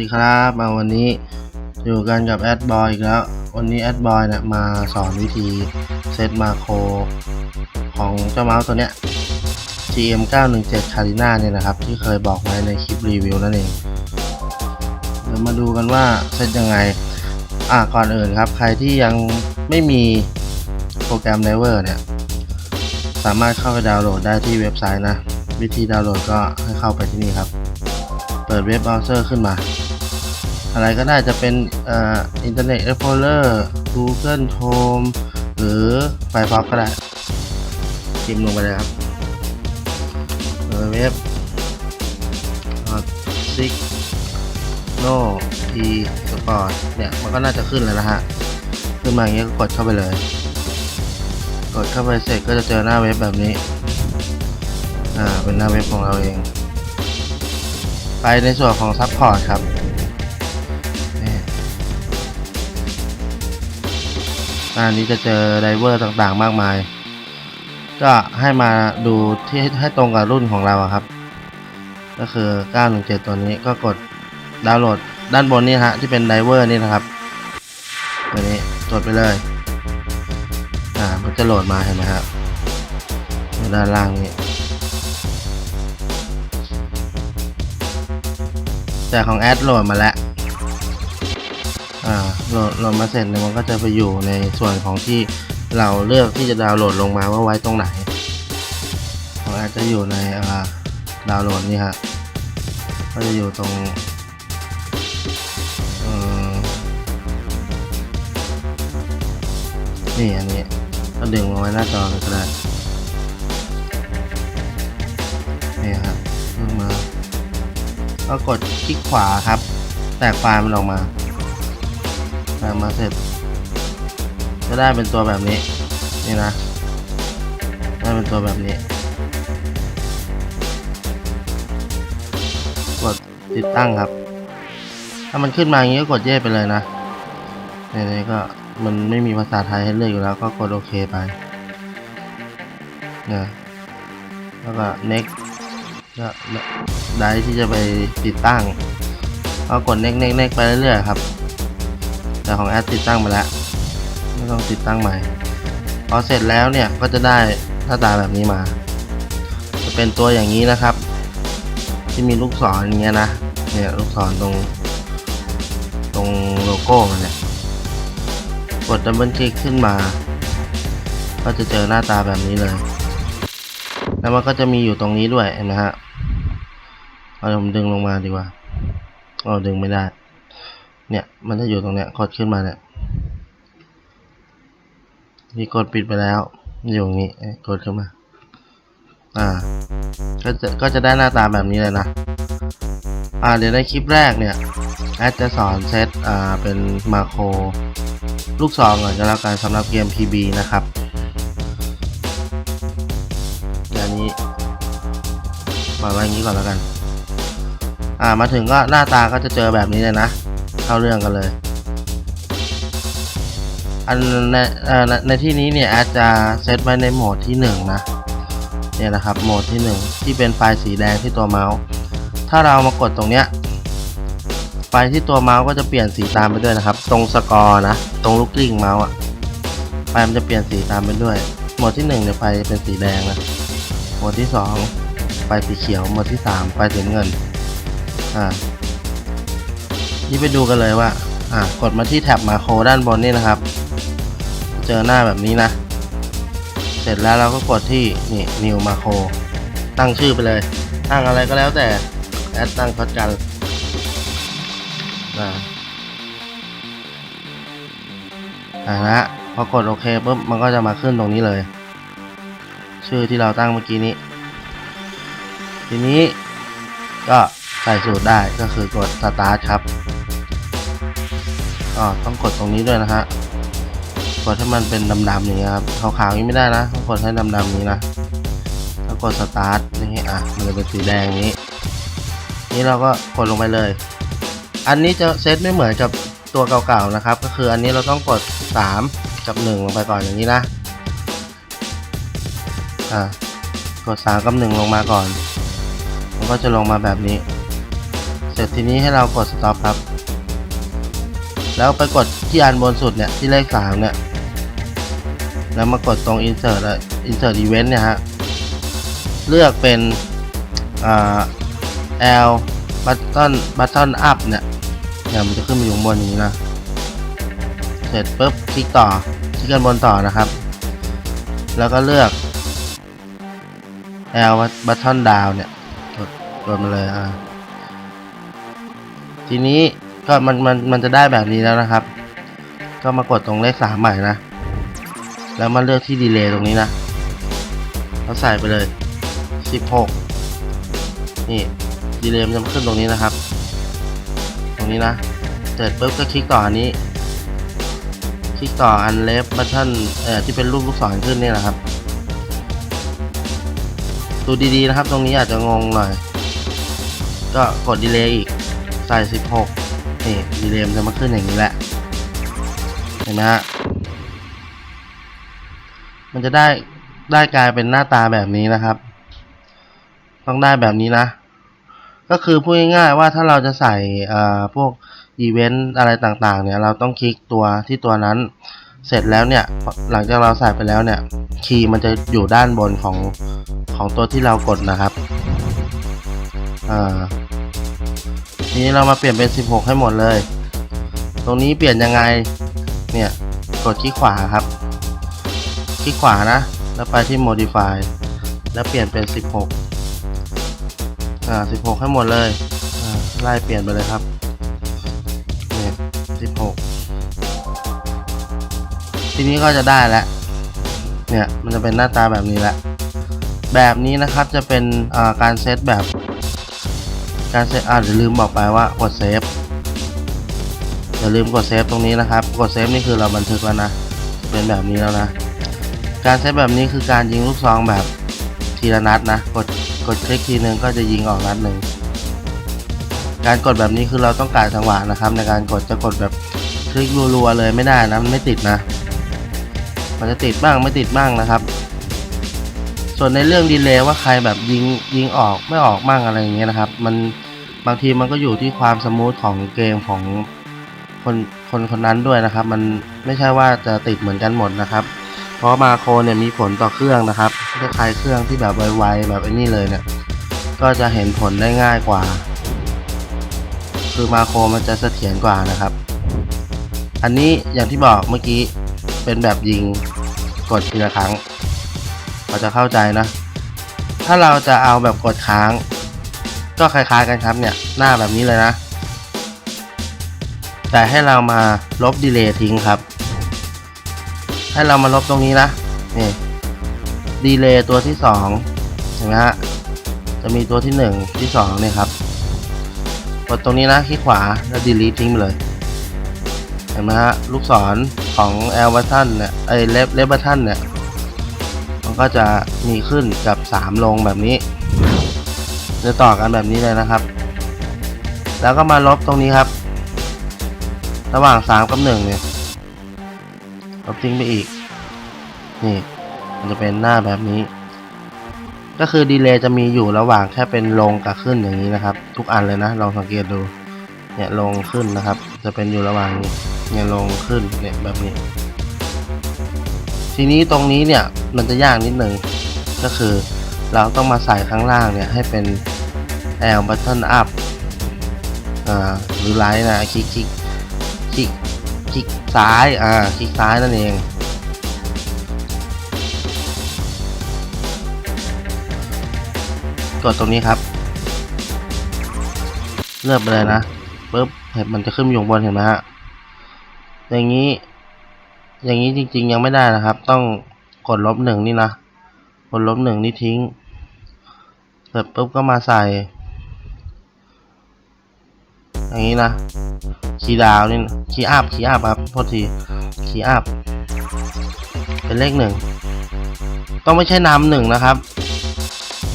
ดีครับมาวันนี้อยู่กันกับแอดบอยอีกแล้ว วันนี้แอดบอยเนี่ยมาสอนวิธีเซตมาโครของเจ้าเมาส์ตัวเนี้ย GM 917 Carina เนี่ยนะครับ ที่เคยบอกไว้ในคลิปรีวิวนั่นเอง เดี๋ยวมาดูกันว่าเซตยังไง อะก่อนอื่นครับ ใครที่ยังไม่มีโปรแกรม Driver เนี่ย สามารถเข้าไปดาวน์โหลดได้ที่เว็บไซต์นะ วิธีดาวน์โหลดก็ให้เข้าไปที่นี่ครับ เปิดเว็บเบราว์เซอร์ขึ้นมา อะไรก็ได้จะเป็นเอ่อ Internet Explorer Google Chrome หรือ Firefox ก็ได้พิมพ์ลงไปเลยครับเปิดเว็บ six no t sport เนี่ยมันก็น่าจะขึ้นแล้วนะฮะ ขึ้นมาอย่างเงี้ยก็กดเข้าไปเลย กดเข้าไปเสร็จก็จะเจอหน้าเว็บแบบนี้ อ่า เป็นหน้าเว็บของเราเอง ไปในส่วนของซัพพอร์ตครับ อันนี้จะเจอไดเวอร์ต่างๆ มากมาย ก็ให้มาดูที่ให้ตรงกับรุ่นของเราครับ ก็คือ 917 ตัวนี้ก็กดดาวน์โหลดด้านบนนี่ฮะที่เป็นไดเวอร์นี่นะครับตัวนี้กดไปเลย อ่า มันจะโหลดมาเห็นไหมครับด้านล่างนี้แต่ของแอดโหลดมาแล้ว อ่าโหลดโหลดมาเสร็จเนี่ยมันก็จะไปอยู่ในส่วนของที่เราเลือกที่จะดาวน์โหลดลงมาว่าไว้ตรงไหนของแอดจจะอยู่ในอ่าดาวน์โหลดนี่ฮะก็จะอยู่ตรงเออนี่อันนี้ก็ดึงมาไว้หน้าจอเลยก็ได้นี่ครับดึงมาก็กดคลิกขวาครับ แตกไฟล์มันออกมา แตกมาเสร็จ จะได้เป็นตัวแบบนี้ นี่นะ ได้เป็นตัวแบบนี้ กดติดตั้งครับ ถ้ามันขึ้นมาอย่างนี้ก็กดเย่ไปเลยนะนี่ก็มันไม่มีภาษาไทยให้เลือกอยู่แล้วก็กดโอเคไปเนี่ยแล้วก็ next ก็ได้ที่จะไปติดตั้งก็กด next next next ไปเรื่อยๆครับ แต่ของแอดติดตั้งมาแล้ว ไม่ต้องติดตั้งใหม่ พอเสร็จแล้วเนี่ยก็จะได้หน้าตาแบบนี้มา จะเป็นตัวอย่างนี้นะครับ ที่มีลูกศรอย่างเงี้ยนะ เนี่ยลูกศรตรง ตรงโลโก้มันเนี่ย กดดับเบิลคลิกขึ้นมา ก็จะเจอหน้าตาแบบนี้เลย แล้วมันก็จะมีอยู่ตรงนี้ด้วยเห็นไหมฮะ เอาผมดึงลงมาดีกว่าเอาดึงไม่ได้ เนี่ยมันจะอยู่ตรงเนี้ยกดขึ้นมาเนี่ยนี่กดปิดไปแล้วอยู่อย่างนี้เอ้ยกดขึ้นมา อ่า ก็จะก็จะได้หน้าตาแบบนี้เลยนะ อ่าเดี๋ยวในคลิปแรกเนี่ยแอดจะสอนเซตอ่าเป็นมาโครลูกซองก่อนก็แล้วกันสำหรับเกม PB นะครับเดี๋ยวอันนี้ปล่อยไว้อย่างนี้ก่อนแล้วกัน อ่ามาถึงก็หน้าตาก็จะเจอแบบนี้เลยนะ เข้าเรื่องกันเลย อันในในที่นี้เนี่ยอดจจะเซตไว้ในโหมดที่หนึ่งนะเนี่ยนะครับโหมดที่หนึ่งที่เป็นไฟสีแดงที่ตัวเมาส์ ถ้าเรามากดตรงเนี้ยไฟที่ตัวเมาส์ก็จะเปลี่ยนสีตามไปด้วยนะครับ ตรงสกอร์นะ ตรงลูกกลิ้งเมาส์อะไฟมันจะเปลี่ยนสีตามไปด้วยโหมดที่หนึ่งเนี่ยไฟเป็นสีแดงนะโหมดที่สองไฟสีเขียวโหมดที่สามไฟสีเงินอ่า นี่ไปดูกันเลยว่า อ่ากดมาที่แท็บมาโครด้านบนนี่นะครับ เจอหน้าแบบนี้นะ เสร็จแล้วเราก็กดที่นี่ new macro ตั้งชื่อไปเลย ตั้งอะไรก็แล้วแต่แอดตั้งช็อตกันอ่าอ่าละพอกดโอเคปุ๊บมันก็จะมาขึ้นตรงนี้เลย ชื่อที่เราตั้งเมื่อกี้นี้ ทีนี้ก็ใส่สูตรได้ก็คือกด start ครับ ก็ต้องกดตรงนี้ด้วยนะฮะกดให้มันเป็นดำๆอย่างเงี้ยครับขาวๆอย่างนี้ไม่ได้นะต้องกดให้ดำๆนี้นะถ้ากด start อย่างงี้อะมันจะเป็นสีแดงอย่างนี้ นี่เราก็กดลงไปเลย อันนี้จะเซตไม่เหมือนกับตัวเก่าๆนะครับ ก็คืออันนี้เราต้องกด 3 กับ 1 ลงไปก่อนอย่างนี้นะอ่ากด 3 กับ 1 ลงมาก่อน มันก็จะลงมาแบบนี้ เสร็จทีนี้ให้เรากด stop ครับ แล้วไปกดที่อันบนสุดเนี่ยที่เลขสามเนี่ย แล้วมากดตรง insert อะ insert event เนี่ยฮะ เลือกเป็นอ่า L button button up เนี่ยเนี่ยมันจะขึ้นมาอยู่บนอย่างนี้นะ เสร็จปุ๊บคลิกต่อ คลิกกันบนต่อนะครับ แล้วก็เลือก L button down เนี่ยกดกดมาเลยอ่าทีนี้ ก็มันมันมันจะได้แบบนี้แล้วนะครับ ก็มากดตรงเลขสามใหม่นะ แล้วมาเลือกที่ดีเลย์ตรงนี้นะเราใส่ไปเลยสิบหกนี่ดีเลย์มันจะขึ้นตรงนี้นะครับ ตรงนี้นะเสร็จปุ๊บก็คลิกต่ออันนี้ คลิกต่ออันเลฟบัตชันเอ่อที่เป็นรูปลูกศรขึ้นนี่แหละครับดูดีๆนะครับ ตรงนี้อาจจะงงหน่อย ก็กดดีเลย์อีกใส่ 16 นี่ดีเลมจะมาขึ้นอย่างนี้แหละ เห็นไหมฮะ มันจะได้ได้กลายเป็นหน้าตาแบบนี้นะครับ ต้องได้แบบนี้นะ ก็คือพูดง่ายๆว่าถ้าเราจะใส่เอ่อพวกอีเวนต์อะไรต่างๆ เนี่ย เราต้องคลิกตัวที่ตัวนั้น เสร็จแล้วเนี่ย หลังจากเราใส่ไปแล้วเนี่ย คีย์มันจะอยู่ด้านบนของของตัวที่เรากดนะครับ อ่า นี้เรามาเปลี่ยนเป็น 16 ให้หมดเลย ตรงนี้เปลี่ยนยังไง เนี่ย กดคลิกขวาครับ คลิกขวานะ แล้วไปที่ modify แล้วเปลี่ยนเป็น 16 อ่า 16 ให้หมดเลย อ่า ไล่เปลี่ยนไปเลยครับ เนี่ย 16 ทีนี้ก็จะได้แล้ว เนี่ย มันจะเป็นหน้าตาแบบนี้แหละแบบนี้นะครับจะเป็นอ่าการเซตแบบ การเซตอ่าเดี๋ยวลืมบอกไปว่ากดเซฟอย่าลืมกดเซฟตรงนี้นะครับ กดเซฟนี่คือเราบันทึกแล้วนะ เป็นแบบนี้แล้วนะ การเซตแบบนี้คือการยิงลูกซองแบบทีละนัดนะ กดกดคลิกทีนึงก็จะยิงออกนัดหนึ่ง การกดแบบนี้คือเราต้องการจังหวะนะครับ ในการกดจะกดแบบคลิกรัวๆเลยไม่ได้นะ มันไม่ติดนะ มันจะติดบ้างไม่ติดบ้างนะครับ ส่วนในเรื่องดีเลย์ว่าใครแบบยิงยิงออกไม่ออกมั่งอะไรอย่างเงี้ยนะครับ มันบางทีมันก็อยู่ที่ความสมูทของเกมของคนคนคนนั้นด้วยนะครับ มันไม่ใช่ว่าจะติดเหมือนกันหมดนะครับ เพราะมาโครเนี่ยมีผลต่อเครื่องนะครับถ้าใครเครื่องที่แบบไวๆแบบไอ้นี่เลยเนี่ย ก็จะเห็นผลได้ง่ายกว่า คือมาโครมันจะเสถียรกว่านะครับ อันนี้อย่างที่บอกเมื่อกี้เป็นแบบยิงกดทีละครั้ง เราจะเข้าใจนะ ถ้าเราจะเอาแบบกดค้าง ก็คล้ายๆกันครับเนี่ยหน้าแบบนี้เลยนะ แต่ให้เรามาลบดีเลย์ทิ้งครับ ให้เรามาลบตรงนี้นะนี่ดีเลย์ตัวที่สองเห็นไหมฮะจะมีตัวที่หนึ่งที่สองเนี่ยครับกดตรงนี้นะคลิกขวาแล้วดีลีททิ้งไปเลยเห็นไหมฮะลูกศรของ L button เนี่ยไอเลฟเลฟ button เนี่ย มันก็จะมีขึ้นกับ 3 ลงแบบนี้จะต่อกันแบบนี้เลยนะครับ แล้วก็มาลบตรงนี้ครับ ระหว่าง 3 กับ 1 เนี่ยลบทิ้งไปอีก นี่ มันจะเป็นหน้าแบบนี้ ก็คือดีเลย์จะมีอยู่ระหว่างแค่เป็นลงกับขึ้นอย่างนี้นะครับ ทุกอันเลยนะลองสังเกตดูเนี่ยลงขึ้นนะครับ จะเป็นอยู่ระหว่างนี้เนี่ยลงขึ้นเนี่ยแบบนี้ ทีนี้ตรงนี้เนี่ยมันจะยากนิดหนึ่งก็คือเราต้องมาใส่ข้างล่างเนี่ยให้เป็น L button up อ่าหรือไลท์นะคลิกคลิกคลิกคลิกซ้ายอ่าคลิกซ้ายนั่นเอง กดตรงนี้ครับ เลือกไปเลยนะปุ๊บเห็นมันจะขึ้นอยู่บนเห็นไหมฮะอย่างนี้ อย่างนี้จริง ๆ ยังไม่ได้นะครับ ต้องกดลบหนึ่งนี่นะ กดลบหนึ่งนี่ทิ้ง เสร็จปุ๊บก็มาใส่ อย่างนี้นะคีดาวนี่คีอัพคีอัพครับโทษทีคีอัพเป็นเลขหนึ่งต้องไม่ใช่นำหนึ่งนะครับ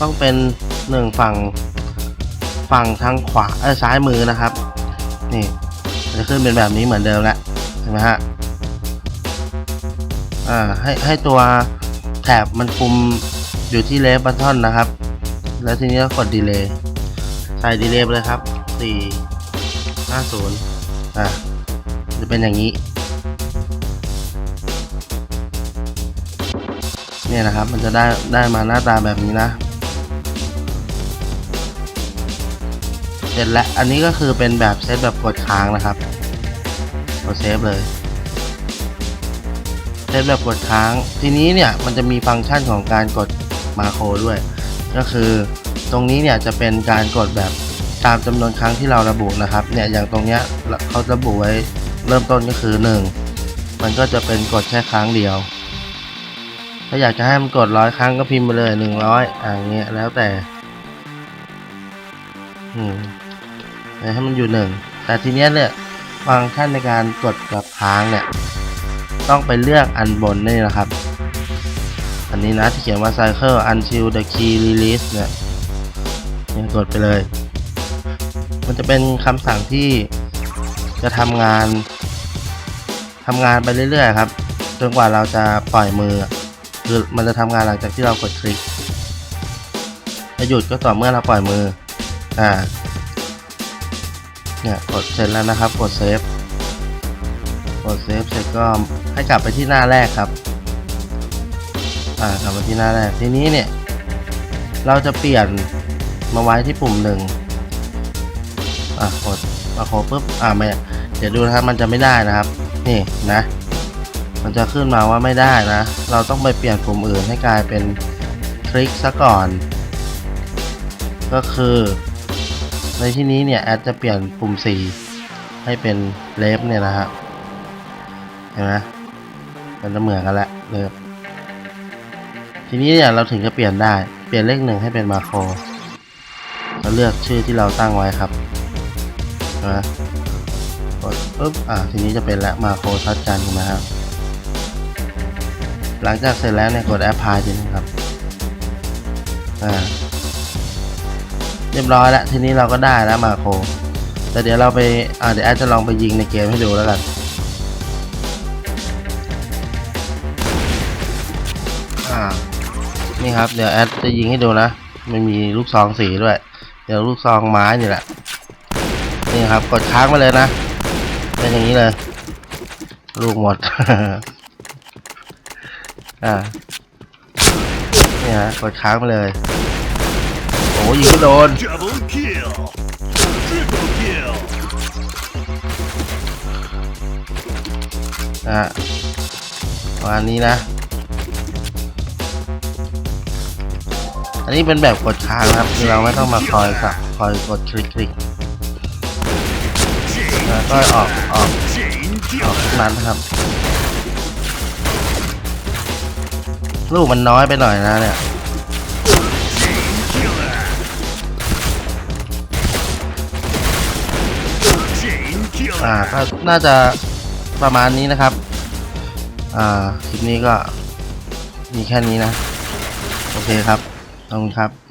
ต้องเป็นหนึ่งฝั่งฝั่งทางขวาเอ้ยซ้ายมือนะครับ นี่จะขึ้นเป็นแบบนี้เหมือนเดิมแล้วเห็นไหมฮะ อ่าให้ให้ตัวแถบมันคุมอยู่ที่เลฟบัตทอนนะครับ แล้วทีนี้ก็กดดีเลย์ใส่ดีเลย์ไปเลยครับ4ห้าศูนย์อะจะเป็นอย่างนี้ เนี่ยนะครับมันจะได้ได้มาหน้าตาแบบนี้นะ เสร็จแล้ว อันนี้ก็คือเป็นแบบเซตแบบกดค้างนะครับกดเซฟเลย เซตแบบกดค้าง ทีนี้เนี่ยมันจะมีฟังก์ชันของการกดมาโครด้วย ก็คือตรงนี้เนี่ยจะเป็นการกดแบบตามจำนวนครั้งที่เราระบุนะครับเนี่ยอย่างตรงเนี้ยเขาระบุไว้เริ่มต้นก็คือ 1 มันก็จะเป็นกดแค่ครั้งเดียว ถ้าอยากจะให้มันกดร้อยครั้งก็พิมพ์ไปเลยหนึ่งร้อยอ่าอย่างเงี้ยแล้วแต่อืมให้มันอยู่หนึ่งแต่ทีเนี้ยเนี่ยฟังก์ชันในการกดกับค้างเนี่ย ต้องไปเลือกอันบนนี่นะครับ อันนี้นะที่เขียนว่า cycle until the key release เนี่ยเนี่ยกดไปเลย มันจะเป็นคำสั่งที่จะทำงานทำงานไปเรื่อยๆครับจนกว่าเราจะปล่อยมือ คือมันจะทำงานหลังจากที่เรากดคลิกจะหยุดก็ต่อเมื่อเราปล่อยมือ อ่า เนี่ย กดเสร็จแล้วนะครับ กดเซฟ กดเซฟเสร็จก็ ให้กลับไปที่หน้าแรกครับ อ่ากลับมาที่หน้าแรก ทีนี้เนี่ย เราจะเปลี่ยนมาไว้ที่ปุ่มหนึ่งอะกดมาโคปุ๊บ อ่าไม่เดี๋ยวดูนะครับ มันจะไม่ได้นะครับ นี่นะ มันจะขึ้นมาว่าไม่ได้นะ เราต้องไปเปลี่ยนปุ่มอื่นให้กลายเป็นคลิกซะก่อน ก็คือ ในที่นี้เนี่ยแอดจะเปลี่ยนปุ่ม 4 ให้เป็นเลฟเนี่ยนะฮะเห็นไหม มันจะเหมือนกันแล้วเลฟทีนี้เนี่ยเราถึงจะเปลี่ยนได้ เปลี่ยนเลขหนึ่งให้เป็นมาโครเราเลือกชื่อที่เราตั้งไว้ครับนไหมกดปุ๊บ อ่า ทีนี้จะเป็นแล้วมาโครทัดกันนะครับ หลังจากเสร็จแล้วเนี่ยกดแอปพลายทีนึงครับ อ่า เรียบร้อยแล้ว ทีนี้เราก็ได้แล้วมาโครแต่เดี๋ยวเราไป อ่า เดี๋ยวแอดจะลองไปยิงในเกมให้ดูแล้วกัน อ่า นี่ครับ เดี๋ยวแอดจะยิงให้ดูนะ มันมีลูกซองสีด้วย เดี๋ยวลูกซองไม้นี่แหละ นี่ครับ กดค้างไปเลยนะ เป็นอย่างนี้เลย ลูกหมด อ่า นี่ฮะ กดค้างไปเลย โอ้ยิงก็โดน Double kill. Triple kill. นะฮะประมาณนี้นะ อันนี้เป็นแบบกดค้างนะครับคือเราไม่ต้องมาคอยสับคอยกดคลิกคลิกแล้วก็ออกออกออก killer. ทุกนั้นครับ ลูกมันน้อยไปหน่อยนะเนี่ยอ่าก็น่าจะประมาณนี้นะครับ อ่า คลิปนี้ก็มีแค่นี้นะ โอเคครับ ขอบคุณครับ